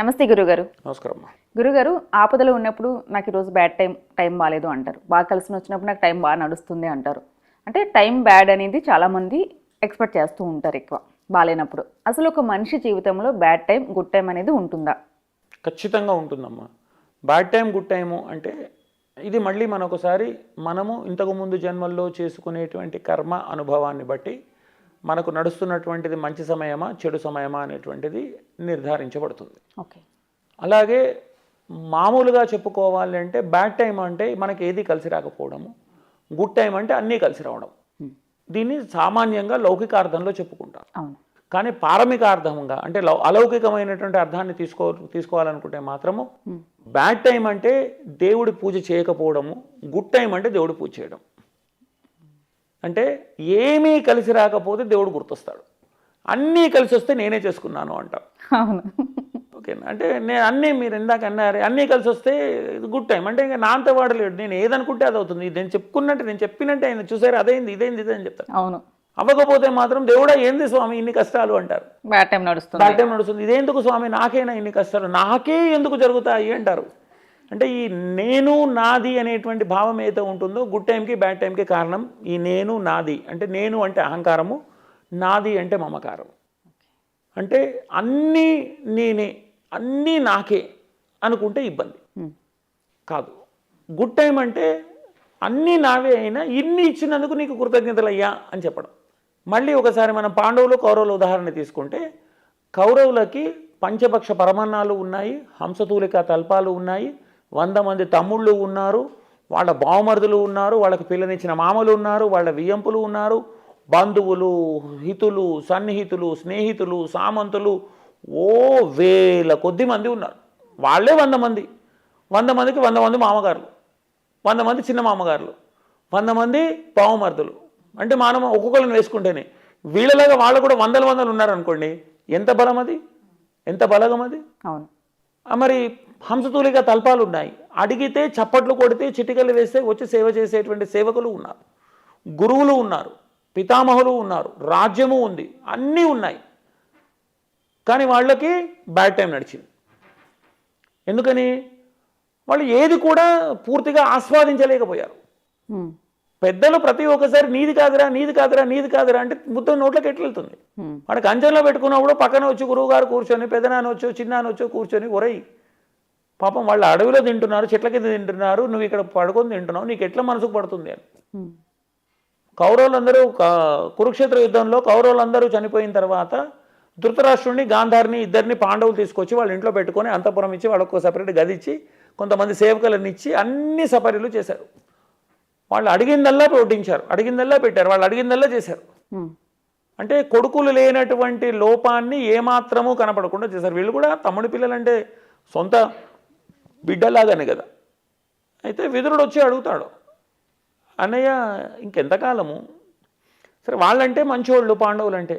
నమస్తే గురుగారు. నమస్కారం అమ్మా గురుగారు ఆపదలో ఉన్నప్పుడు నాకు ఈరోజు బ్యాడ్ టైం టైం బాగాలేదు అంటారు. బాగా కలిసి వచ్చినప్పుడు నాకు టైం బాగా నడుస్తుంది అంటారు. అంటే టైం బ్యాడ్ అనేది చాలామంది ఎక్స్పెక్ట్ చేస్తూ ఉంటారు ఎక్కువ బాగాలేనప్పుడు. అసలు ఒక మనిషి జీవితంలో బ్యాడ్ టైం గుడ్ టైం అనేది ఉంటుందా? ఖచ్చితంగా ఉంటుందమ్మా. బ్యాడ్ టైం గుడ్ టైము అంటే ఇది మళ్ళీ మనొకసారి మనము ఇంతకుముందు జన్మల్లో చేసుకునేటువంటి కర్మ అనుభవాన్ని బట్టి మనకు నడుస్తున్నటువంటిది మంచి సమయమా చెడు సమయమా అనేటువంటిది నిర్ధారించబడుతుంది. ఓకే. అలాగే మామూలుగా చెప్పుకోవాలి అంటే బ్యాడ్ టైం అంటే మనకి ఏది కలిసి రాకపోవడము గుడ్ టైం అంటే అన్నీ కలిసి రావడం. దీన్ని సామాన్యంగా లౌకికార్థంలో చెప్పుకుంటాం. అవును. కానీ పారమికార్థంగా అంటే లౌ అలౌకికమైనటువంటి అర్థాన్ని తీసుకో తీసుకోవాలనుకుంటే మాత్రము బ్యాడ్ టైం అంటే దేవుడి పూజ చేయకపోవడము గుడ్ టైం అంటే దేవుడి పూజ చేయడం. అంటే ఏమీ కలిసి రాకపోతే దేవుడు గుర్తొస్తాడు. అన్నీ కలిసి వస్తే నేనే చేసుకున్నాను అంటాం. అవును. ఓకేనా? అంటే నేను అన్నీ మీరు ఇందాక అన్నారు అన్నీ కలిసి వస్తే గుడ్ టైం అంటే ఇంకా నా అంత వాడలేడు నేను ఏదనుకుంటే అది అవుతుంది. నేను చెప్పుకున్నట్టు నేను చెప్పినట్టు ఆయన చూసారు అదేంది ఇదేంది ఇదే అని చెప్తాను అవును. అవ్వకపోతే మాత్రం దేవుడా ఏంది స్వామి ఇన్ని కష్టాలు అంటారు. బ్యాడ్ టైం నడుస్తుంది. బ్యాడ్ టైం నడుస్తుంది. ఇదేందుకు స్వామి నాకేనా ఇన్ని కష్టాలు? నాకే ఎందుకు జరుగుతాయి అంటారు. అంటే ఈ నేను నాది అనేటువంటి భావం ఏదైతే ఉంటుందో గుడ్ టైంకి బ్యాడ్ టైంకి కారణం ఈ నేను నాది. అంటే నేను అంటే అహంకారము నాది అంటే మమకారం అంటే అన్నీ నేనే అన్నీ నాకే అనుకుంటే ఇబ్బంది. కాదు. గుడ్ టైం అంటే అన్నీ నావే అయినా ఇన్ని ఇచ్చినందుకు నీకు కృతజ్ఞతలయ్యా అని చెప్పడం. మళ్ళీ ఒకసారి మనం పాండవులు కౌరవుల ఉదాహరణ తీసుకుంటే కౌరవులకి పంచపక్ష పరమాన్నాలు ఉన్నాయి హంసతూలిక తల్పాలు ఉన్నాయి వంద మంది తమ్ముళ్ళు ఉన్నారు వాళ్ళ బావమరుదులు ఉన్నారు వాళ్ళకి పిల్లనిచ్చిన మామలు ఉన్నారు వాళ్ళ వియ్యంపులు ఉన్నారు. బంధువులు హితులు సన్నిహితులు స్నేహితులు సామంతులు ఓ వేల కొద్ది మంది ఉన్నారు. వాళ్ళే వంద మంది. వంద మందికి వంద మంది మామగారులు. వంద మంది చిన్న మామగారులు. వంద మంది పావమర్దులు అంటే మనం ఒక్కొక్కరిని వేసుకుంటేనే. వీళ్ళలాగా వాళ్ళు కూడా వందల వందలు ఉన్నారనుకోండి ఎంత బలం అది? ఎంత బలగం అది? అవును. మరి హంసతూలిగా తల్పాలు ఉన్నాయి. అడిగితే చప్పట్లు కొడితే చిటికలు వేస్తే వచ్చి సేవ చేసేటువంటి సేవకులు ఉన్నారు. గురువులు ఉన్నారు. పితామహులు ఉన్నారు. రాజ్యము ఉంది. అన్నీ ఉన్నాయి. కానీ వాళ్ళకి బ్యాడ్ టైం నడిచింది. ఎందుకని? వాళ్ళు ఏది కూడా పూర్తిగా ఆస్వాదించలేకపోయారు. పెద్దలు ప్రతి ఒక్కసారి నీది కాదురా నీది కాదురా నీది కాదురా అంటే ముద్ద నోట్లోకి ఎట్లా వెళ్తుంది Hmm. వాడికి అంచనలో పెట్టుకున్నప్పుడు పక్కన వచ్చి గురువు గారు కూర్చొని చిన్నాన్న వచ్చో కూర్చొని ఒరై పాపం వాళ్ళు అడవిలో తింటున్నారు చెట్ల కింద తింటున్నారు నువ్వు ఇక్కడ పడుకొని తింటున్నావు నీకు ఎట్లా మనసుకు పడుతుంది అని. కౌరవులందరూ కురుక్షేత్ర యుద్ధంలో కౌరవులందరూ చనిపోయిన తర్వాత ధృతరాష్ట్రుడిని గాంధారిని ఇద్దరిని పాండవులు తీసుకొచ్చి వాళ్ళ ఇంట్లో పెట్టుకొని అంతపురం ఇచ్చి వాళ్ళకు సపరేట్ గది ఇచ్చి కొంతమంది సేవకులను ఇచ్చి అన్ని సపర్యలు చేశారు వాళ్ళు అడిగిందల్లా వడ్డించారు అడిగిందల్లా పెట్టారు వాళ్ళు అడిగిందల్లా చేశారు. అంటే కొడుకులు లేనటువంటి లోపాన్ని ఏమాత్రమూ కనపడకుండా చేశారు వీళ్ళు కూడా తమ్ముడి పిల్లలంటే సొంత బిడ్డలాగానే కదా. అయితే విదురుడు వచ్చి అడుగుతాడు అన్నయ్య ఇంకెంతకాలము? సరే వాళ్ళంటే మంచోళ్ళు పాండవులు అంటే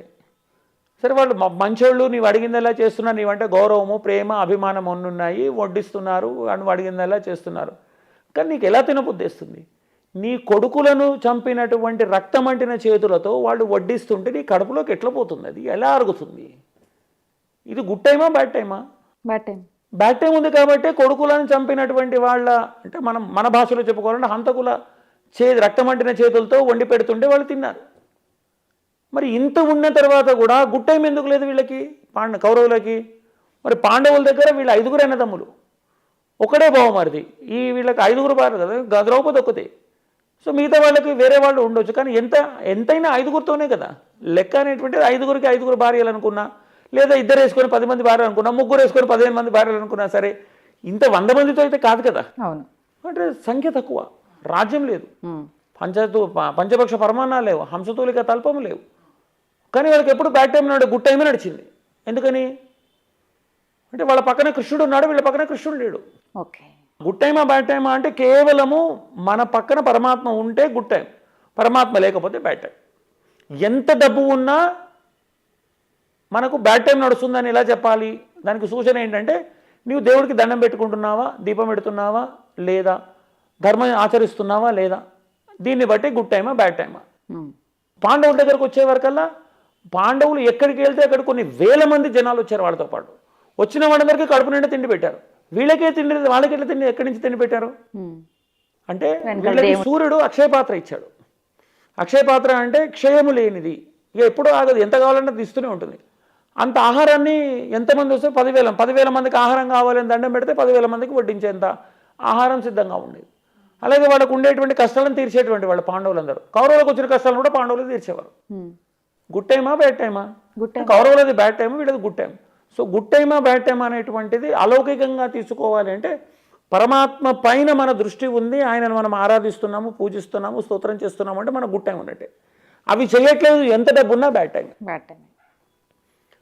సరే వాళ్ళు మంచోళ్ళు నీవు అడిగిందల్లా చేస్తున్నారు నీవంటే గౌరవము ప్రేమ అభిమానం ఉన్నాయి వడ్డిస్తున్నారు అని అడిగిందల్లా చేస్తున్నారు. కానీ నీకు ఎలా తినబుద్ధిస్తుంది? నీ కొడుకులను చంపినటువంటి రక్తమంటిన చేతులతో వాళ్ళు వడ్డిస్తుంటే నీ కడుపులోకి ఎట్లా పోతుంది అది? ఎలా అరుగుతుంది? ఇది గుడ్ టైమా బ్యాడ్ టైమా? బ్యాడ్ టైం బ్యాడ్ టైం ఉంది కాబట్టి కొడుకులను చంపినటువంటి వాళ్ళ అంటే మనం మన భాషలో చెప్పుకోవాలంటే హంతకుల చే రక్తమంటిన చేతులతో వండి పెడుతుంటే వాళ్ళు తిన్నారు. మరి ఇంత ఉన్న తర్వాత కూడా గుడ్ టైం ఎందుకు లేదు వీళ్ళకి? పాండ కౌరవులకి. మరి పాండవుల దగ్గర వీళ్ళ ఐదుగురు అన్నదమ్ములు. ఒకడే బావమరిది ఈ వీళ్ళకి ఐదుగురు భార్య కదా ద్రౌపది ఒక్కతే. సో మిగతా వాళ్ళకి వేరే వాళ్ళు ఉండొచ్చు. కానీ ఎంత ఎంతైనా ఐదుగురితోనే కదా. లెక్క అనేటువంటిది ఐదుగురికి ఐదుగురు భార్యలు అనుకున్నా లేదా ఇద్దరు వేసుకొని పది మంది భార్యలు అనుకున్నా ముగ్గురు వేసుకొని పదిహేను మంది భార్యలు అనుకున్నా సరే ఇంత వంద మందితో అయితే కాదు కదా? అవును. అంటే సంఖ్య తక్కువ రాజ్యం లేదు. పంచతు పంచపక్ష పరమాణాలు లేవు హంసతూలిక తల్పము లేవు. కానీ వాళ్ళకి ఎప్పుడు బ్యాడ్ టైం నాడు గుడ్ టైమే నడిచింది. ఎందుకని? అంటే వాళ్ళ పక్కన కృష్ణుడు ఉన్నాడు వీళ్ళ పక్కన కృష్ణుడు లేడు. ఓకే. గుడ్ టైమా బ్యాడ్ టైమా అంటే కేవలము మన పక్కన పరమాత్మ ఉంటే గుడ్ టైం పరమాత్మ లేకపోతే బ్యాడ్ టైం ఎంత డబ్బు ఉన్నా మనకు బ్యాడ్ టైం నడుస్తుందని ఎలా చెప్పాలి? దానికి సూచన ఏంటంటే నీవు దేవుడికి దండం పెట్టుకుంటున్నావా? దీపం పెడుతున్నావా? లేదా? ధర్మం ఆచరిస్తున్నావా? లేదా? దీన్ని బట్టి గుడ్ టైమా బ్యాడ్ టైమా? Hmm. పాండవుల దగ్గరకు వచ్చే వరకల్లా పాండవులు ఎక్కడికి వెళ్తే అక్కడ కొన్ని వేల మంది జనాలు వచ్చారు వాళ్ళతో పాటు. వచ్చిన వాళ్ళందరికీ కడుపు నిండా తిండి పెట్టారు. వీళ్ళకే తిండి వాళ్ళకి ఎట్లా తిండి ఎక్కడి నుంచి తిండి పెట్టారు? ఉమ్. అంటే వీళ్ళకి సూర్యుడు అక్షయ పాత్ర ఇచ్చాడు. అక్షయ పాత్ర అంటే క్షయము లేనిది. ఇక ఎప్పుడూ ఆగదు. ఎంత కావాలంటే అది ఇస్తూనే ఉంటుంది. అంత ఆహారాన్ని ఎంతమంది వస్తే పదివేల పదివేల మందికి ఆహారం కావాలని దండం పెడితే పదివేల మందికి వడ్డించేంత ఆహారం సిద్ధంగా ఉండేది. అలాగే వాళ్ళకు ఉండేటువంటి కష్టాలను తీర్చేటువంటి వాళ్ళు పాండవులందరూ. కౌరవులకు వచ్చిన కష్టాలను కూడా పాండవులు తీర్చేవారు. గుడ్ టైమా బ్యాడ్ టైమా గుడ్ టైం కౌరవులది బ్యాడ్ టైం వీళ్ళది గుడ్ టైం సో గుడ్ టైమా బ్యాడ్ టైం అనేటువంటిది అలౌకికంగా తీసుకోవాలి అంటే పరమాత్మ పైన మన దృష్టి ఉంది ఆయనను మనం ఆరాధిస్తున్నాము పూజిస్తున్నాము స్తోత్రం చేస్తున్నాము అంటే మన గుడ్ టైం ఉన్నట్టే. అవి చేయట్లేదు ఎంత డబ్బు ఉన్నా బ్యాడ్ టైం బ్యాడ్ టైం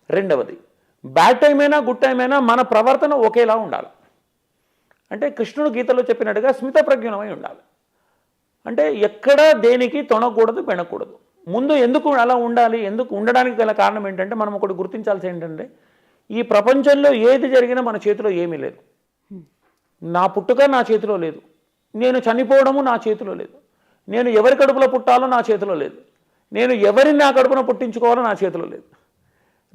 రెండవది బ్యాడ్ టైం అయినా గుడ్ టైం అయినా మన ప్రవర్తన ఒకేలా ఉండాలి. అంటే కృష్ణుడు గీతలో చెప్పినట్టుగా స్మిత ప్రజ్ఞమై ఉండాలి. అంటే ఎక్కడ దేనికి తొనకూడదు పెనకూడదు ముందు ఎందుకు అలా ఉండాలి ఎందుకు ఉండడానికి గల కారణం ఏంటంటే మనం ఒకటి గుర్తించాల్సి ఏంటంటే ఈ ప్రపంచంలో ఏది జరిగినా మన చేతిలో ఏమీ లేదు. నా పుట్టుక నా చేతిలో లేదు. నేను చనిపోవడము నా చేతిలో లేదు. నేను ఎవరి కడుపులో పుట్టాలో నా చేతిలో లేదు. నేను ఎవరిని నా కడుపున పుట్టించుకోవాలో నా చేతిలో లేదు.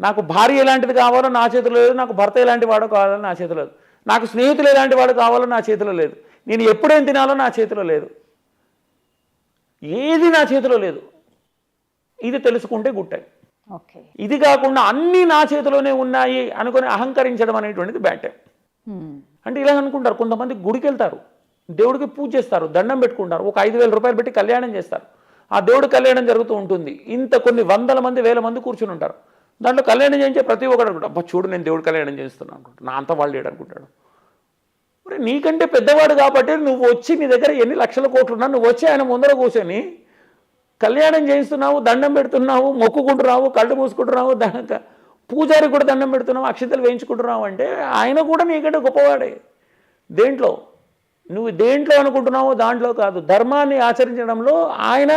నాకు భార్య ఎలాంటిది కావాలో నా చేతిలో లేదు నాకు భర్త ఎలాంటి వాడో కావాలో నా చేతిలో లేదు. నాకు స్నేహితులు ఎలాంటి వాడు కావాలో నా చేతిలో లేదు. నేను ఎప్పుడేం తినాలో నా చేతిలో లేదు. ఏది నా చేతిలో లేదు. ఇది తెలుసుకుంటే గుట్ట ఇది కాకుండా అన్నీ నా చేతిలోనే ఉన్నాయి అనుకొని అహంకరించడం అనేటువంటిది బ్యాడ్ టైం ఉమ్. అంటే ఇలా అనుకుంటారు. కొంతమంది గుడికి వెళ్తారు దేవుడికి పూజ చేస్తారు. దండం పెట్టుకుంటారు. ఒక ఐదు వేల రూపాయలు పెట్టి కళ్యాణం చేస్తారు. ఆ దేవుడి కళ్యాణం జరుగుతూ ఉంటుంది. ఇంత కొన్ని వందల మంది వేల మంది కూర్చుని ఉంటారు. దాంట్లో కళ్యాణం చేయించే ప్రతి ఒక్కడు అనుకుంటారు అబ్బా చూడు నేను దేవుడు కళ్యాణం చేస్తున్నాను అనుకుంటాను నా అంత వాళ్ళు లేడు అనుకుంటాడు. మరి నీకంటే పెద్దవాడు కాబట్టి నువ్వు వచ్చి నీ దగ్గర ఎన్ని లక్షల కోట్లు ఉన్నా నువ్వు వచ్చి ఆయన ముందర కూర్చొని కళ్యాణం చేయిస్తున్నావు దండం పెడుతున్నావు మొక్కుకుంటున్నావు కళ్ళు మూసుకుంటున్నావు దానిక పూజారికి కూడా దండం పెడుతున్నావు అక్షతలు వేయించుకుంటున్నావు అంటే ఆయన కూడా నీకంటే గొప్పవాడే. దేంట్లో? నువ్వు దేంట్లో అనుకుంటున్నావో దాంట్లో కాదు. ధర్మాన్ని ఆచరించడంలో ఆయన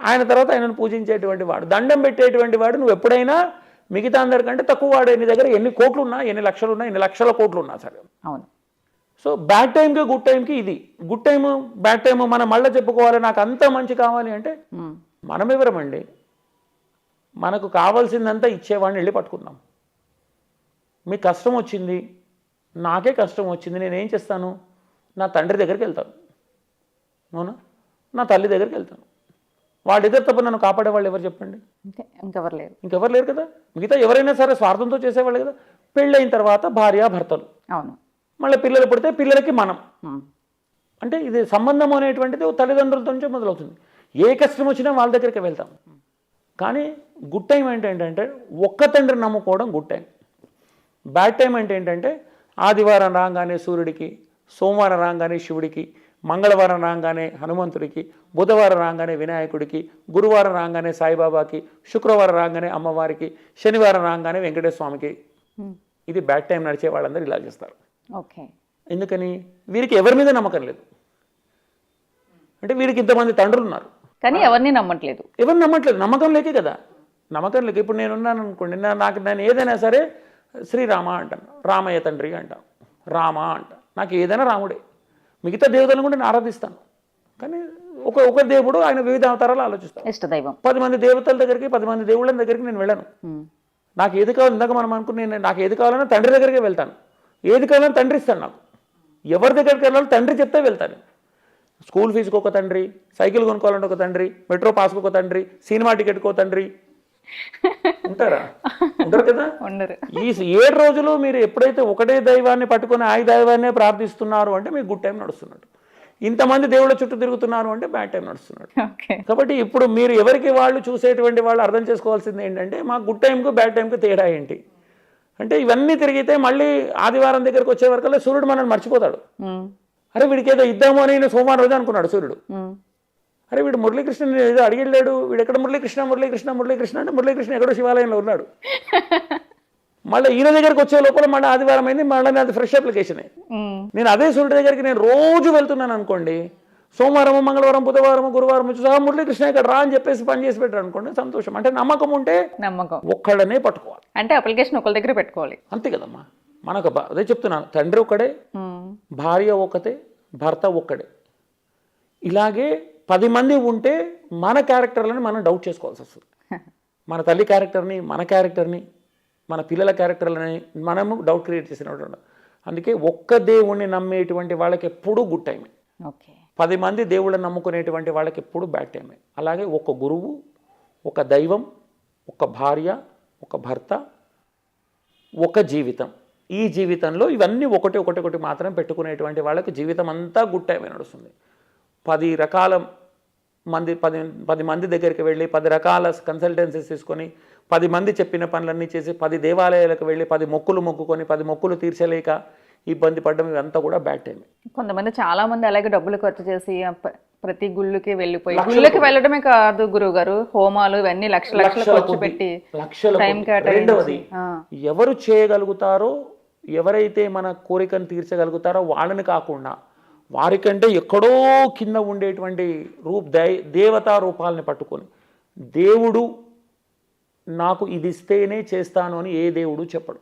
ఆయన తర్వాత ఆయనను పూజించేటువంటి వాడు. దండం పెట్టేటువంటి వాడు నువ్వు ఎప్పుడైనా మిగతా అందరికంటే తక్కువ వాడే నీ దగ్గర ఎన్ని కోట్లు ఉన్నా ఎన్ని లక్షలు ఉన్నా ఎన్ని లక్షల కోట్లు ఉన్నా సరే. అవును. సో బ్యాడ్ టైంకి గుడ్ టైంకి ఇది. గుడ్ టైము బ్యాడ్ టైము మనం మళ్ళీ చెప్పుకోవాలి నాకు అంత మంచి కావాలి అంటే. మనం ఎవరమండి? మనకు కావాల్సిందంతా ఇచ్చేవాడిని వెళ్ళి పట్టుకుందాం. మీకు కష్టం వచ్చింది నాకే కష్టం వచ్చింది నేనేం చేస్తాను? నా తండ్రి దగ్గరికి వెళ్తాను. అవునా? నా తల్లి దగ్గరికి వెళ్తాను. వాళ్ళిద్దరు తప్ప నన్ను కాపాడే వాళ్ళు ఎవరు చెప్పండి? ఇంకెవరు లేరు. ఇంకెవరు లేరు కదా? మిగతా ఎవరైనా సరే స్వార్థంతో చేసేవాళ్ళు కదా? పెళ్ళైన తర్వాత భార్య భర్తలు. అవును. మళ్ళీ పిల్లలు పుడితే పిల్లలకి మనం. అంటే ఇది సంబంధం అనేటువంటిది తల్లిదండ్రులతో నుంచే మొదలవుతుంది. ఏ కష్టం వచ్చినా వాళ్ళ దగ్గరికి వెళ్తాం. కానీ గుడ్ టైం ఏంటంటే ఒక్క తండ్రిని నమ్ముకోవడం గుడ్ టైం బ్యాడ్ టైం అంటే ఏంటంటే ఆదివారం రాగానే సూర్యుడికి సోమవారం రాగానే శివుడికి మంగళవారం రాగానే హనుమంతుడికి బుధవారం రాగానే వినాయకుడికి గురువారం రాగానే సాయిబాబాకి శుక్రవారం రాగానే అమ్మవారికి శనివారం రాగానే వెంకటేశ్వర స్వామికి. ఇది బ్యాడ్ టైం నడిచే వాళ్ళందరూ ఇలా చేస్తారు. ఓకే. ఎందుకని? వీరికి ఎవరి మీద నమ్మకం లేదు. అంటే వీరికి ఇంతమంది తండ్రులు ఉన్నారు కానీ ఎవరిని నమ్మట్లేదు. ఎవరు నమ్మట్లేదు? నమ్మకం లేకే కదా. నమ్మకం లేక ఇప్పుడు నేను ఉన్నాను అనుకోండి నాకు నేను ఏదైనా సరే శ్రీరామ అంటాను రామయ్య తండ్రి అంటాను రామ అంట. నాకు ఏదైనా రాముడే. మిగతా దేవతలను కూడా నేను ఆరాధిస్తాను. కానీ ఒక ఒక దేవుడు ఆయన వివిధ అవతారాలు ఆలోచిస్తాను ఇష్టదైవం. పది మంది దేవతల దగ్గరికి పది మంది దేవుళ్ళ దగ్గరికి నేను వెళ్ళను. నాకు ఏది కావాలి ఇందాక మనం అనుకుని నేను నాకు ఏది కావాలన్నా తండ్రి దగ్గరికి వెళ్తాను. ఏది కావాలన్నా తండ్రి ఇస్తాను నాకు. ఎవరి దగ్గరికి వెళ్ళాలో తండ్రి చెప్తే వెళ్తాను. స్కూల్ ఫీజుకి ఒక తండ్రి సైకిల్ కొనుక్కోవాలంటే ఒక తండ్రి మెట్రో పాస్కి ఒక తండ్రి సినిమా టికెట్కి ఒక తండ్రి ఉంటారా? ఉంటారు కదా? ఉండరు. ఈ ఏడు రోజులు మీరు ఎప్పుడైతే ఒకటే దైవాన్ని పట్టుకొని ఆ దైవాన్నే ప్రార్థిస్తున్నారు అంటే మీకు గుడ్ టైం నడుస్తున్నట్టు. ఇంతమంది దేవుళ్ళ చుట్టూ తిరుగుతున్నారు అంటే బ్యాడ్ టైం నడుస్తున్నట్టు. ఓకే. కాబట్టి ఇప్పుడు మీరు ఎవరికి వాళ్ళు చూసేటువంటి వాళ్ళు అర్థం చేసుకోవాల్సింది ఏంటంటే మా గుడ్ టైంకు బ్యాడ్ టైంకు తేడా ఏంటి? అంటే ఇవన్నీ తిరిగితే మళ్ళీ ఆదివారం దగ్గరికి వచ్చే వరకల్లా సూర్యుడు మనల్ని మర్చిపోతాడు. అరే వీడికి ఏదో ఇద్దాము అని సోమవారం రోజు అనుకున్నాడు సూర్యుడు. అరే వీడు మురళీకృష్ణ ఏదో అడిగెళ్ళాడు. వీడు ఎక్కడ మురళీకృష్ణ? మురళీకృష్ణ మురళీకృష్ణ అంటే మురళీకృష్ణ ఎక్కడో శివాలయంలో ఉన్నాడు. మళ్ళీ ఈయన దగ్గరికి వచ్చే లోపల మళ్ళీ ఆదివారం అయింది మళ్ళీ అది ఫ్రెష్ అప్లికేషన్. నేను అదే సూర్యుడి దగ్గరికి నేను రోజు వెళ్తున్నాను అనుకోండి సోమవారం మంగళవారం బుధవారం గురువారం సహా మురళీకృష్ణ ఇక్కడ రా అని చెప్పేసి పని చేసి పెట్టారు అనుకోండి సంతోషం. అంటే నమ్మకం ఉంటే నమ్మకం. ఒక్కడనే పట్టుకోవాలి. అంటే అప్లికేషన్ ఒకరి దగ్గర పెట్టుకోవాలి. అంతే కదమ్మా. మనకు అదే చెప్తున్నాను తండ్రి ఒక్కడే. భార్య ఒక్కతే భర్త ఒక్కడే. ఇలాగే పది మంది ఉంటే మన క్యారెక్టర్లను మనం డౌట్ చేసుకోవాల్సి వస్తుంది. మన తల్లి క్యారెక్టర్ని మన క్యారెక్టర్ని మన పిల్లల క్యారెక్టర్లని మనము డౌట్ క్రియేట్ చేసినట్టు అందుకే ఒక్క దేవుణ్ణి నమ్మేటువంటి వాళ్ళకి ఎప్పుడూ గుడ్ టైమే పది మంది దేవుళ్ళని నమ్ముకునేటువంటి వాళ్ళకి ఎప్పుడు బ్యాడ్ టైమే అలాగే ఒక గురువు ఒక దైవం ఒక భార్య ఒక భర్త ఒక జీవితం. ఈ జీవితంలో ఇవన్నీ ఒకటి ఒకటి ఒకటి మాత్రం పెట్టుకునేటువంటి వాళ్ళకి జీవితం అంతా గుడ్ టైమే నడుస్తుంది. పది రకాల మంది పది పది మంది దగ్గరికి వెళ్ళి పది రకాల కన్సల్టెన్సీస్ తీసుకొని పది మంది చెప్పిన పనులన్నీ చేసి పది దేవాలయాలకు వెళ్ళి పది మొక్కులు మొక్కుకొని పది మొక్కులు తీర్చలేక ఇబ్బంది పడడం ఇదంతా కూడా బ్యాడ్ టైమే కొంతమంది చాలా మంది అలాగే డబ్బులు ఖర్చు చేసి ప్రతి గుళ్ళకి వెళ్ళిపోయి గుళ్ళకి వెళ్ళడమే కాదు గురువు గారు హోమాలు ఇవన్నీ లక్ష లక్షలు లక్షల ఖర్చు పెట్టి టైం రెండవది ఎవరు చేయగలుగుతారో ఎవరైతే మన కోరికను తీర్చగలుగుతారో వాళ్ళని కాకుండా వారికంటే ఎక్కడో కింద ఉండేటువంటి రూప్ దై దేవతా రూపాలని పట్టుకొని దేవుడు నాకు ఇది ఇస్తేనే చేస్తాను అని ఏ దేవుడు చెప్పడు.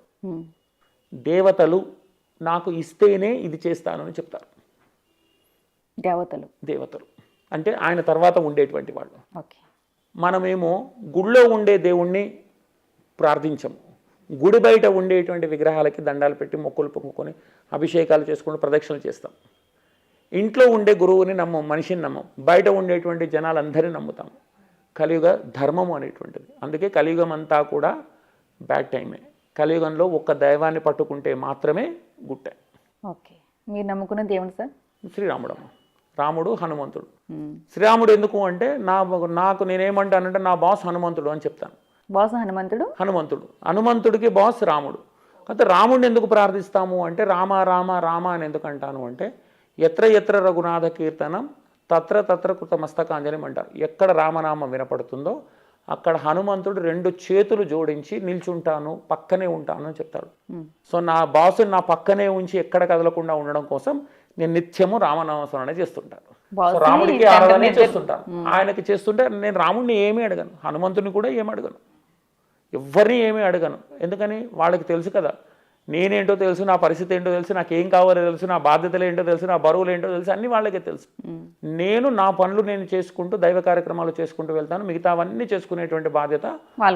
దేవతలు నాకు ఇస్తేనే ఇది చేస్తాను అని చెప్తారు. దేవతలు. దేవతలు. అంటే ఆయన తర్వాత ఉండేటువంటి వాళ్ళు. మనమేమో గుడిలో ఉండే దేవుణ్ణి ప్రార్థించము. గుడి బయట ఉండేటువంటి విగ్రహాలకి దండాలు పెట్టి మొక్కులు పొంగుకొని అభిషేకాలు చేసుకుని ప్రదక్షిణలు చేస్తాం. ఇంట్లో ఉండే గురువుని నమ్మం మనిషిని నమ్మం. బయట ఉండేటువంటి జనాలందరినీ నమ్ముతాం. కలియుగ ధర్మము అనేటువంటిది. అందుకే కలియుగం అంతా కూడా బ్యాడ్ టైమే. కలియుగంలో ఒక్క దైవాన్ని పట్టుకుంటే మాత్రమే గుడ్ టైం. ఓకే. మీరు నమ్ముకున్న దేవుడు సార్? శ్రీరాముడమ్మ. రాముడు హనుమంతుడు. శ్రీరాముడు ఎందుకు అంటే నా నాకు నేనేమంటానంటే నా బాస్ హనుమంతుడు అని చెప్తాను. బాసు హనుమంతుడు? హనుమంతుడు. హనుమంతుడికి బాస్ రాముడు. అయితే రాముడిని ఎందుకు ప్రార్థిస్తాము అంటే రామ రామ రామ అని ఎందుకు అంటాను అంటే ఎత్ర ఎత్ర రఘునాథ కీర్తనం తత్ర తత్ర కృత మస్తకాంజనం అంటారు. ఎక్కడ రామనామం వినపడుతుందో అక్కడ హనుమంతుడు రెండు చేతులు జోడించి నిల్చుంటాను పక్కనే ఉంటాను అని చెప్తాడు. సో నా బాసుని నా పక్కనే ఉంచి ఎక్కడ కదలకుండా ఉండడం కోసం నేను నిత్యము రామనామస్మరణ చేస్తుంటాను. రాముడికి ఆరాధన చేస్తుంటాను. ఆయనకి చేస్తుంటే నేను రాముడిని ఏమీ అడగను హనుమంతుని కూడా ఏమి అడగను. ఎవరిని ఏమీ అడగను. ఎందుకని? వాళ్ళకి తెలుసు కదా నేనేంటో తెలుసు నా పరిస్థితి ఏంటో తెలుసు నాకు ఏం కావాలో తెలుసు నా బాధ్యతలు ఏంటో తెలుసు నా బరువులు ఏంటో తెలుసు అన్ని వాళ్ళకే తెలుసు. నేను నా పనులు నేను చేసుకుంటూ దైవ కార్యక్రమాలు చేసుకుంటూ వెళ్తాను మిగతావన్నీ చేసుకునేటువంటి బాధ్యత.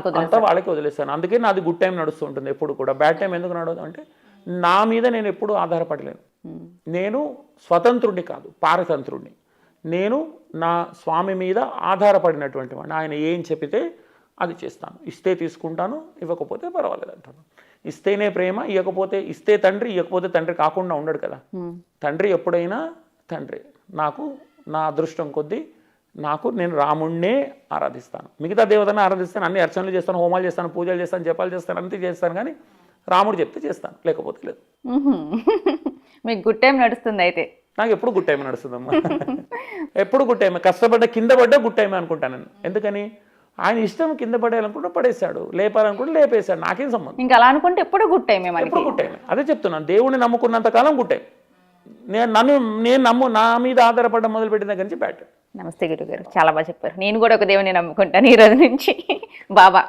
అంతా వాళ్ళకి వదిలేస్తాను. అందుకే నాది గుడ్ టైం నడుస్తుంటుంది ఎప్పుడు కూడా. బ్యాడ్ టైం ఎందుకు నడవదు అంటే నా మీద నేను ఎప్పుడు ఆధారపడలేను. నేను స్వతంత్రుడిని కాదు పారతంత్రుడిని నేను నా స్వామి మీద ఆధారపడినటువంటి వాడిని. ఆయన ఏం చెప్పితే అది చేస్తాను. ఇస్తే తీసుకుంటాను ఇవ్వకపోతే పర్వాలేదు అంటాను ఇస్తేనే ప్రేమ ఇవ్వకపోతే ఇస్తే తండ్రి ఇవ్వకపోతే తండ్రి కాకుండా ఉండడు కదా. తండ్రి ఎప్పుడైనా తండ్రి. నాకు నా అదృష్టం కొద్దీ నాకు నేను రాముణ్ణే ఆరాధిస్తాను. మిగతా దేవతను ఆరాధిస్తాను అన్ని అర్చనలు చేస్తాను హోమాలు చేస్తాను పూజలు చేస్తాను జపాలు చేస్తాను అంతే చేస్తాను కానీ రాముడు చెప్తే చేస్తాను లేకపోతే లేదు. మీకు గుడ్ టైం నడుస్తుంది అయితే. నాకు ఎప్పుడు గుడ్ టైం నడుస్తుందమ్మా. ఎప్పుడు గుడ్ టైం కష్టపడ్డ కింద పడ్డా గుడ్ టైం అనుకుంటాను నేను. ఎందుకని? ఆయన ఇష్టం కింద పడేయాలనుకుంటే పడేశాడు లేపాలనుకుంటే లేపేశాడు నాకేం సంబంధం? ఇంకా అలా అనుకుంటే ఎప్పుడు గుడ్ టైమే మనకి. ఎప్పుడు గుడ్ టైం అదే చెప్తున్నాను దేవుడిని నమ్ముకున్నంత కాలం గుడ్ టైం నేను నన్ను నేను నమ్ము నా మీద ఆధారపడడం మొదలుపెట్టిన దగ్గర నుంచి బ్యాడ్ నమస్తే గురుగారు చాలా బాగా చెప్పారు. నేను కూడా ఒక దేవుని నమ్ముకుంటాను ఈ రోజు నుంచి. బాబా.